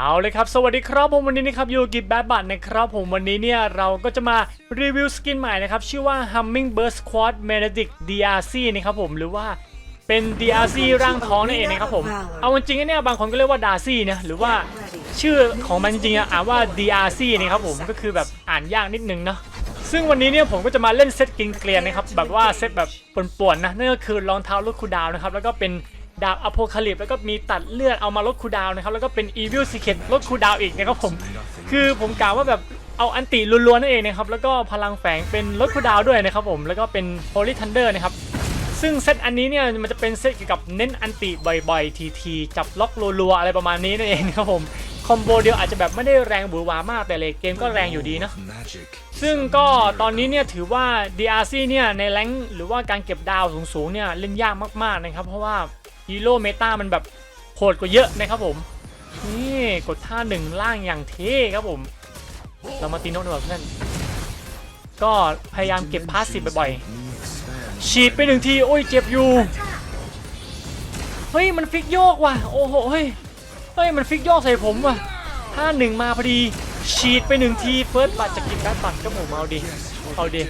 เอาเลยครับ สวัสดีครับผมวันนี้นะครับอยู่กับแบดบัตนะครับผมวันนี้เนี่ยเราก็จะมารีวิวสกินใหม่นะครับ ชื่อว่า Hummingbird Squad Benedict DRC นะครับผมหรือว่าเป็น DRC ร่างท้องนั่นเองนะครับผม เอาจริงๆเนี่ยบางคนก็เรียกว่า Darcy นะหรือว่าชื่อของมันจริงๆอะอ่านว่า DRC นะครับผมก็คือแบบอ่านยากนิดนึงเนาะซึ่งวันนี้เนี่ยผมก็จะมาเล่นเซตกินเกลียนนะครับแบบว่าเซตแบบป่วนๆนะนั่นก็คือรองเท้าลดคูดาวนะครับแล้วก็เป็น ดาบอโพคาลิปแล้วก็มีตัดเลือดเอามาลดคูดาวนะครับแล้วก็เป็นอีวิลซิเคตลดคูดาวอีกนะครับผมคือผมกล่าวว่าแบบเอาอันติล้วนๆนั่นเองนะครับแล้วก็พลังแฝงเป็นลดคูดาวด้วยนะครับผมแล้วก็เป็นโ o ลิทันเดอร์นะครับซึ่งเซตอันนี้เนี่ยมันจะเป็นเซตเกี่ยวกับเน้นอันติบ่อยๆทีๆจับล็อกรัวๆอะไรประมาณนี้นั่นเองนะครับผมคอมโบเดียวอาจจะแบบไม่ได้แรงบือหวามากแต่เลทเกมก็แรงอยู่ดีเนาะซึ่งก็ตอนนี้เนี่ยถือว่า DRC เนี่ยในแรงหรือว่าการเก็บดาวสูงๆเนี่ยเล่นยากมากๆนะครับเพราะว่า ฮีโร่เมตามันแบบโหดกว่าเยอะนะครับผม นี่กดท่าหนึ่งล่างอย่างเท่ครับผม เรามาตีโนกดีกว่าเพื่อนก็พยายามเก็บพาสซีฟบ่อยๆ ฉีดไปหนึ่งที โอ้ยเจ็บอยู่ เฮ้ย มันฟิกโยกว่ะ โอ้โห เฮ้ย เฮ้ย มันฟิกโยกใส่ผมว่ะท่าหนึ่งมาพอดี ฉีดไปหนึ่งที เฟิร์สบัตจะกินการบัตก็ผมเอาดิ เอาดิ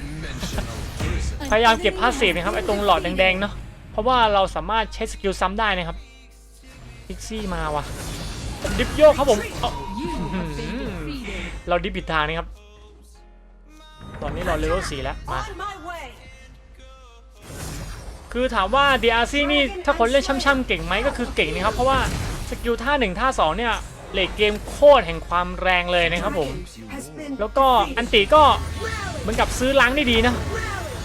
พยายามเก็บพาสซีฟนะครับไอ้ตรงหลอดแดงๆเนาะ ราะว่าเราสามารถใช้สกิลซ้ำได้นะครับพิกซี่มาว่ะดิฟโยกครับผมเเราดิฟผิดทางนะครับ ตอนนี้เราเลเวลสี่แล้วมาคือถามว่า DRC นี่ถ้าคนเล่นช่ำๆเก่งไหมก็คือเก่งนะครับ เพราะว่าสกิลท่า1ท่า2เนี่ยเลทเกมโคตรแห่งความแรงเลยนะครับผม แล้วก็อันติก็เหมือนกับซื้อล้างได้ดีนะ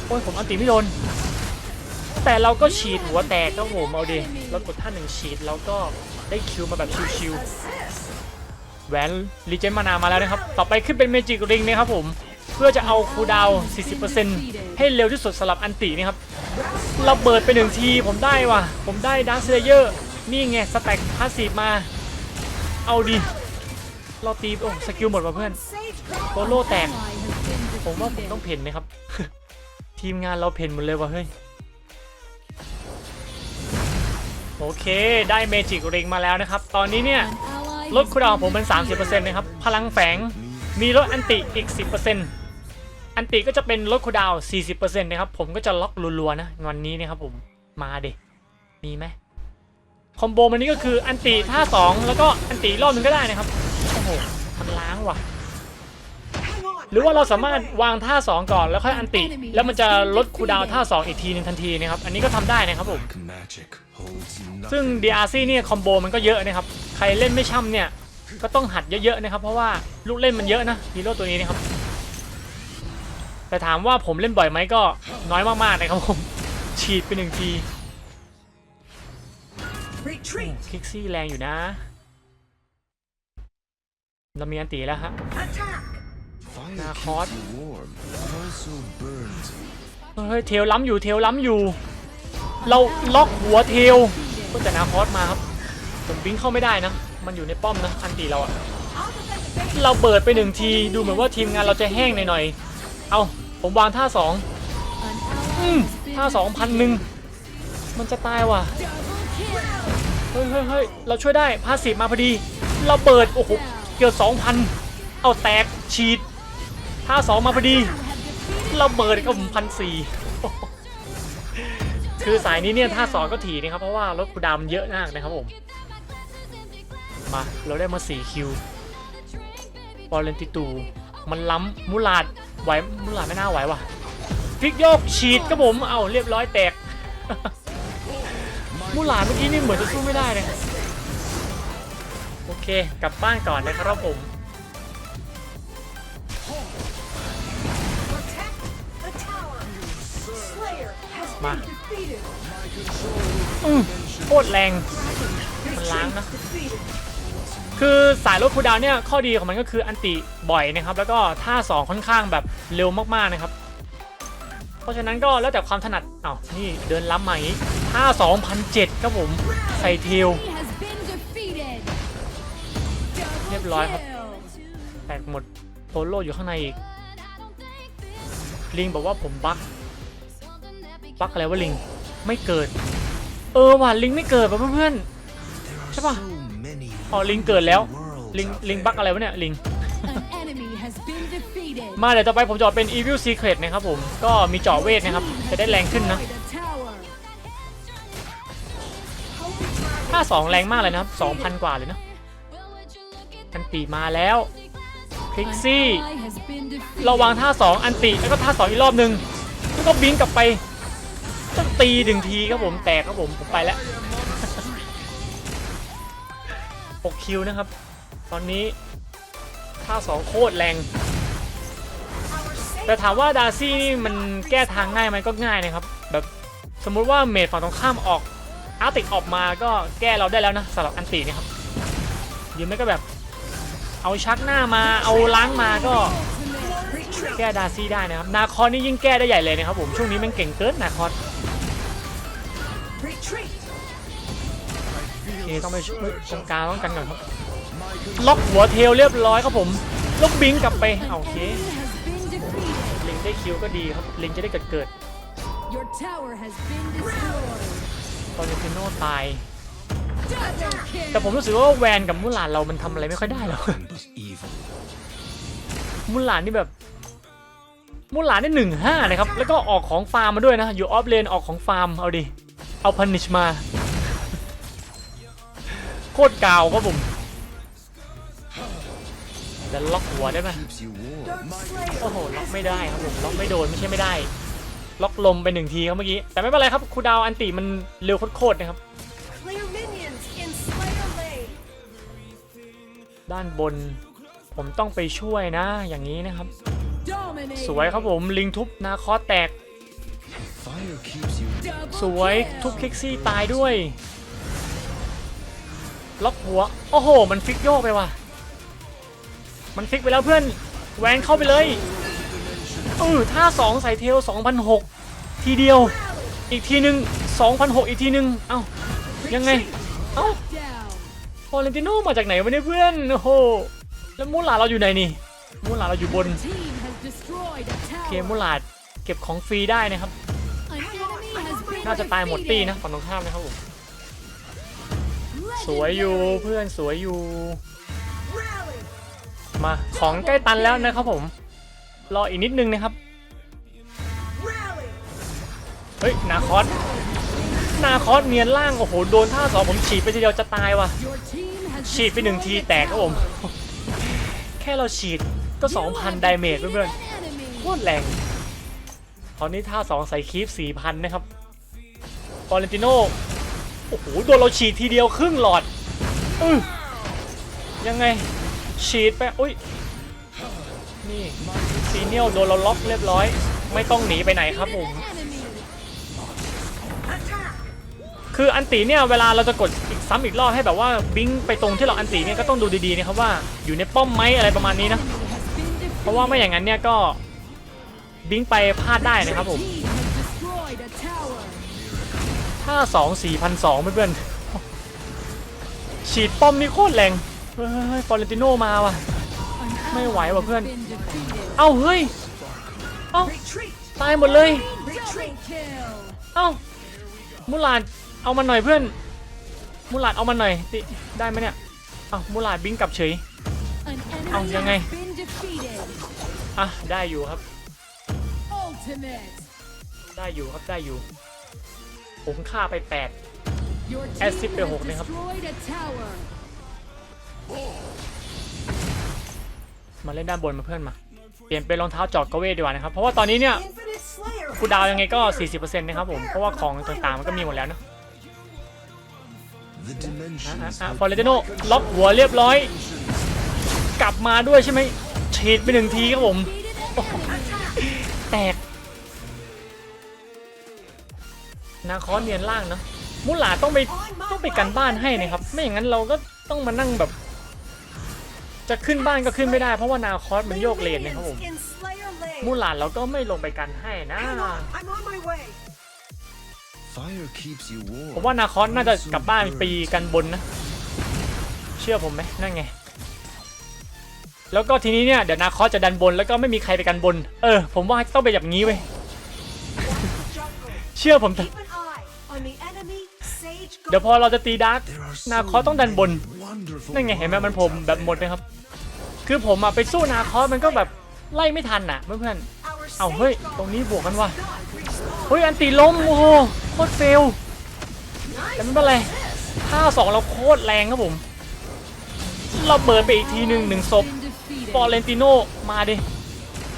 โอ้ยผมอันติไม่โดน แต่เราก็ฉีดหัวแตกก็โหมเอาดิเรากดท่าหนึ่งฉีดแล้วก็ได้คิวมาแบบชิวๆแหวนรีเจนมานามาแล้วนะครับ ต่อไปขึ้นเป็นเมจิกริงนะครับผม เพื่อจะเอาคูดาวน์40%ให้เร็วที่สุดสำหรับอันตินี่ครับระเบิดไปหนึ่งทีผมได้ว่ะ ผมได้ดัสเลเยอร์ นี่ไงสแต็กพาสีมา เอาดิ เราตีโอ้สกิลหมดว่ะเพื่อนโซโล่แตก ผมว่าผมต้องเพ่นไหมครับ ทีมงานเราเพ่นหมดเลยว่ะเฮ้ย โอเค ได้เมจิกริงมาแล้วนะครับ ตอนนี้เนี่ยลดคูดาวน์ผมเป็น 30%นะครับ พลังแฝงมีลดอันติอีก 10%อันติก็จะเป็นลดคูดาวน์40%นะครับ ผมก็จะล็อกรัวๆนะวันนี้นะครับผมมาเดมีไหมคอมโบมันนี้ก็คืออันติท่า 2 แล้วก็อันติรอบหนึงก็ได้นะครับ โอ้โห มันล้างว่ะ หรือว่าเราสามารถวางท่า 2 ก่อนแล้วค่อยอันติ แล้วมันจะลดคูดาวท่า 2 อีกทีหนึงทันทีนะครับ อันนี้ก็ทำได้นะครับผม ซึ่ง nothing. DRC เนี่ยคอมโบมันก็เยอะนะครับ ใครเล่นไม่ช่ำเนี่ย ก็ต้องหัดเยอะๆนะครับ เพราะว่าลูกเล่นมันเยอะนะฮีโร่ตัวนี้นะครับ แต่ถามว่าผมเล่นบ่อยไหมก็น้อยมากๆนะครับผม ฉีดไปหนึ่งที Retreat. คิกซี่แรงอยู่นะ เรามีอันตีแล้วฮะ Attack. Fire Nah, keeps hot. you warm. Also burns. เฮ้ยเทลล้ำอยู่เทลล้ำอยู่ เราล็อกหัวเทลก็แต่นาคอสมาครับผมบิงเข้าไม่ได้นะ มันอยู่ในป้อมนะอันตีเราอะเราเบิดไปหนึ่งทีดูเหมือนว่าทีมงานเราจะแห้งหน่อยๆ เอาผมวางท่าสองอืมท่าสองพันหนึ่งมันจะตายว่ะ เฮ้ยเฮ้ยเฮ้ยเราช่วยได้พาสีมาพอดี เราเบิด โอ้โห เกือบสองพันเอาแตกฉีดท่าสองมาพอดี เราเบิดก็พันสี่ คือสายนี้เนี่ยท่าสองก็ถี่นะครับเพราะว่ารถกูดาวมันเยอะมากนะครับผมมาเราได้มา4คิวบอลเลนติตู มันล้ำมูลาดไหวมูลาดไม่น่าไหวว่ะพลิกโยกฉีดครับผมเอาเรียบร้อยแตกมูลาดเมื่อกี้นี่เหมือนจะสู้ไม่ได้เลยโอเคกลับบ้านก่อนนะครับผม Protect the อืมโคตรแรง มันล้างนะ คือสายรถคูดาวเนี่ยข้อดีของมันก็คืออันติบ่อยนะครับ แล้วก็ท่า 2 ค่อนข้างแบบเร็วมากๆนะครับ เพราะฉะนั้นก็แล้วแต่ความถนัดอ้าวนี่เดินล้ำมาอย่างนี้ท่า2,007ครับผมใส่เทลเรียบร้อยครับ แตกหมดโทโร่อยู่ข้างในอีก ลิงบอกว่าผมบั๊กบั๊กอะไรวะลิง ไม่เกิด เออว่ะลิงไม่เกิดป่ะเพื่อน There are Come on. so many ๆอ๋อลิงเกิดแล้ว worlds. ลิงลิงบักอะไรวะเนี่ยลิง An enemy has been defeated. มาเดี๋ยวต่อไปผมจะเป็น Evil Secret นะครับผมก็มีเจาะเวทนะครับจะได้แรงขึ้นนะ Destroyed a tower. ถ้า2แรงมากเลยนะครับ2,000กว่าเลยนะอันตีมาแล้วคลิก An ซี่ ally has been defeated. เราวางท่า2อันติแล้วก็ท่า2อีกรอบหนึ่งแล้วก็บิงกลับไป ต้องตีหนึ่งทีครับผมแตกครับผมผมไปแล้ว6คิวนะครับ ตอนนี้ท่า2โคตรแรง แต่ถามว่าดาร์ซี่นี่มันแก้ทางง่ายไหมก็ง่ายนะครับ แบบสมมุติว่าเมดฝั่งตรงข้ามออกอาร์ติกออกมาก็แก้เราได้แล้วนะสำหรับอันติเนี่ครับหรือไม่ก็แบบ เอาชักหน้ามาเอาล้างมาก็แก้ดาร์ซี่ได้นะครับ นาคอนนี่ยิ่งแก้ได้ใหญ่เลยนะครับผมช่วงนี้มันเก่งเกินนาคอน โอเคต้องไปช่วยตรงกลางต้องกันก่อนครับล็อกหัวเทลเรียบร้อยครับผมล็อกบิงกลับไป An เอาโอเค enemy has been defeated. ลิงได้คิวก็ดีครับลิงจะได้เกิดเกิด Your tower has been destroyed. ตอนนี้ฟิโน่ตาย Double kill. แต่ผมรู้สึกว่าแวนกับมุหลานเรามันทำอะไรไม่ค่อยได้หรอก Nothing but evil. มุหลานนี่แบบมุหลานนี่หนึ่งห้านะครับ แล้วก็ออกของฟาร์มมาด้วยนะ อยู่ออฟเลนออกของฟาร์มเอาดิ เอาพันิชมา โคตรกาวครับผมจะล็อกหัวได้ไหม Keeps you warm. Dark Slayer. โอ้โห ล็อกไม่ได้ครับผม ล็อกไม่โดนไม่ใช่ไม่ได้ ล็อกลมไปหนึ่งทีครับเมื่อกี้ แต่ไม่เป็นไรครับครูดาวอันติมันเร็วโคตรๆนะครับ Clear minions in Slayer Lane. ด้านบน ผมต้องไปช่วยนะ อย่างนี้นะครับ Dominating. สวยครับผม ลิงทุบนาคอสแตก สวยทุบคิกซี่ตายด้วย ล็อกหัว โอ้โห มันฟิกโยกไปว่ะ มันฟิกไปแล้วเพื่อน แหวนเข้าไปเลยเออท่า2ใส่เทล2,006 ทีเดียว อีกทีหนึ่ง2,006 อีกทีหนึ่งเอ้า ยังไง เอ้าฟอเรนติโนมาจากไหนวะเนี่ยเพื่อน โอ้โห แล้วมูหลาเราอยู่ไหนนี่ มูหลาเราอยู่บน โอเค มูหลาเก็บของฟรีได้นะครับ น่าจะตายหมดตีนะ defeated. ฝั่งตรงข้ามนะครับผมสวยอยู่เพื่อนสวยอยู่ Rally. มาของใกล้ตันแล้วนะครับผม รออีกนิดนึงนะครับ Rally. เฮ้ย นาคอสนาคอสเนียนล่าง โอ้โห โดนท่าสองผมฉีดไปทีเดียวจะตายว่ะ Your team has ฉีดไปหนึ่งที destroyed a แตกครับผม tower. แค่เราฉีดก็ 2,000 ไดเมจเพื่อน An enemy. ๆโคตรแรง ตอนนี้ท่าสองใส่คีฟ4,000 นะครับฟ อเรนติโนโอ้โหโดนเราฉีดทีเดียวครึ่งหลอดอยังไงฉีดไปอุ้ยนี่ซีเนียลโดนเราล็อกเรียบร้อย ไม่ต้องหนีไปไหนครับผมคืออันตีเนี่ยเวลาเราจะกดอีกซ้ำอีกรอบให้แบบว่าบิงไปตรงที่เราอันตีเนี่ยก็ต้องดูดีๆนะครับว่าอยู่ในป้อมไหมอะไรประมาณนี้นะเพราะว่าไม่อย่างนั้นเนี่ยก็บิงไปพลาดได้นะครับผม ถ้า2 4 0 0เพื่อนๆฉีดป้อมนี่โคตรแรงเฮ้ยฟอเรนติโนมาว่ะ ไม่ไหวว่ะเพื่อน เอ้าเฮ้ย เอ้าตายหมดเลย เอ้ามูลาดเอามันหน่อยเพื่อน มูลาดเอามันหน่อยติได้ไหมเนี่ยเอ้ามูลาดบิงกลับเฉย An Ồ, enemy ยังไง อะได้อยู่ครับ ได้อยู่ครับได้อยู่ ผมฆ่าไป8 Your team Acid has ไปหกนะครับ destroyed a tower. มาเล่นด้านบนมาเพื่อนมา เปลี่ยนเป็นรองเท้าจอดกระเวทดีกว่านะครับ เพราะว่าตอนนี้เนี่ย Infinite Slayer. คูลดาวน์ยังไงก็ 40%นะครับผม เพราะว่าของต่างๆมันก็มีหมดแล้วนะ The อะ dimensions. อะ have ฟอร์เรนติโนล็อกหัวเรียบร้อย กลับมาด้วยใช่ไหมฉีดไปหนึ่งทีครับผม แตก นาคอนเนียนล่างเนอะมุหลาต้องไปต้องไปกันบ้านให้นะครับ ไม่อย่างนั้นเราก็ต้องมานั่งแบบ จะขึ้นบ้านก็ขึ้นไม่ได้ เพราะว่านาคอสมันโยกเลนนะครับผม in Slayer Lane. มูหลานเราก็ไม่ลงไปกันให้นะ Hang on. I'm on my way. Fire keeps you warm. ผมว่านาคอสน่าจะกลับบ้านไปกันบนนะ เชื่อผมไหมนั่นไง แล้วก็ทีนี้เนี่ยเดี๋ยวนาคอสจะดันบนแล้วก็ไม่มีใครไปกันบน เออ ผมว่าต้องเป็นแบบนี้เว้ย Jungle. เชื่อผมเถอะ เดี๋ยวพอเราจะตีดาร์ก There are นา so คอสต้องดันบน wonderful นั่นไงเห็นไหมมันผมแบบหมดเลยครับ คือผมอะไปสู้นาคอสมันก็แบบไล่ไม่ทันน่ะเพื่อน our ๆเอาเฮ้ยตรงนี้บวกกันว่ะ God respawn. เฮ้ยอันตีล้มโอ้โหโคตรเฟลแต่ไม่เป็นไรท่าสองเราโคตรแรงครับผม เราเบิร์นไปอีกทีหนึ่งหนึ่งศพ Been defeated. ฟอร์เรนติโนมาดิ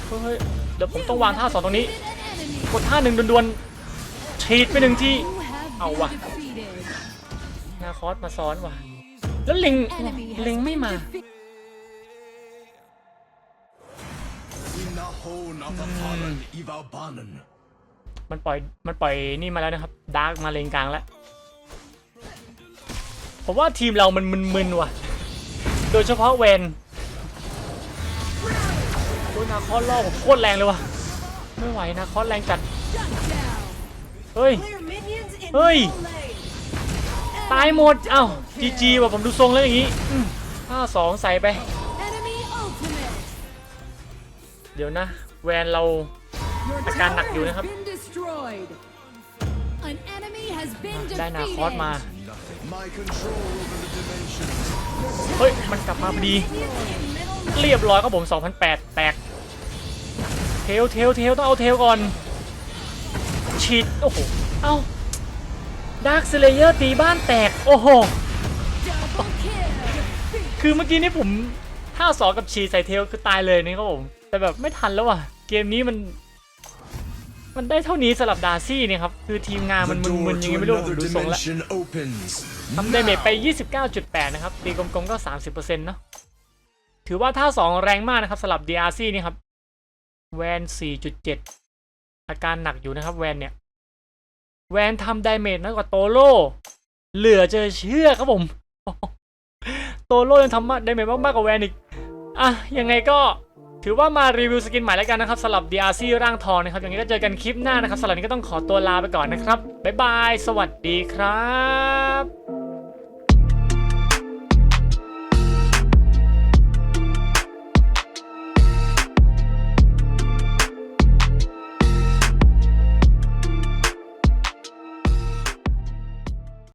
เฮ้ยเดี๋ยวผมต้องวางท่าสองตรงนี้ An enemy. กดท่าหนึ่งดวนๆฉีดไปหนึ่งที You have Au been à. Defeated. นาคอสมาซ้อนว่ะ แล้วลิง Enemy has ลิงไม่ been มา defeated. Inahon apaparan ivabanan มันปล่อยมันปล่อยนี่มาแล้วนะครับดาร์กมาเลนกลางแล้วผมว่าทีมเรามันมึนๆว่ะ โดยเฉพาะเวนโอ้ยนาคอสล่อผมโคตรแรงเลยว่ะ ไม่ไหวนาคอสแรงจัด Shut down. เฮ้ย Clear minions in Ơi. middle lane. ตายหมด เอ้าจีจีว่ะผมดูทรงแล้วอย่างงี้ห้าสองใส่ไป เดี๋ยวนะ แวนเรา Your Akan tower nak dulu has นะครับ ได้นาคอสมา เฮ้ย มันกลับมาพอดี เรียบร้อยครับผม 2008 แตก เทลเทลเทลต้องเอาเทลก่อน ฉีด โอ้โห เอ้า ดาร์คสเลเยอร์ตีบ้านแตก โอ้โห Double kill. คือเมื่อกี้นี่ผม5 2กับฉีดใส่เทลคือตายเลยนี่ครับผม แต่แบบไม่ทันแล้วว่ะ เกมนี้มัน มันได้เท่านี้สำหรับดาร์ซี่เนี่ยครับ คือทีมงานมัน The มึ door นๆยังไง to ไม่รู้ผม another ดูทรงแล้ว dimension opens ทำเดเมจไป 29.8 นะครับ ตีกลมๆก็ 30%เนาะถือว่าท่า2แรงมากนะครับสำหรับ DRC นี่ครับ แวน 4.7 อาการหนักอยู่นะครับแวนเนี่ย แวนทำดาเมจน้อยกว่าโตโร่เหลือเจะเชื่อครับผม โตโร่ยังทำดาเมจมากๆกว่าแวนอีก อะ ยังไงก็ถือว่ามารีวิวสกินใหม่แล้วกันนะครับสำหรับ DRC ร่างทองนะครับยังไงก็เจอกันคลิปหน้านะครับสำหรับนนี้ก็ต้องขอตัวลาไปก่อนนะครับ บ๊ายบาย สวัสดีครับ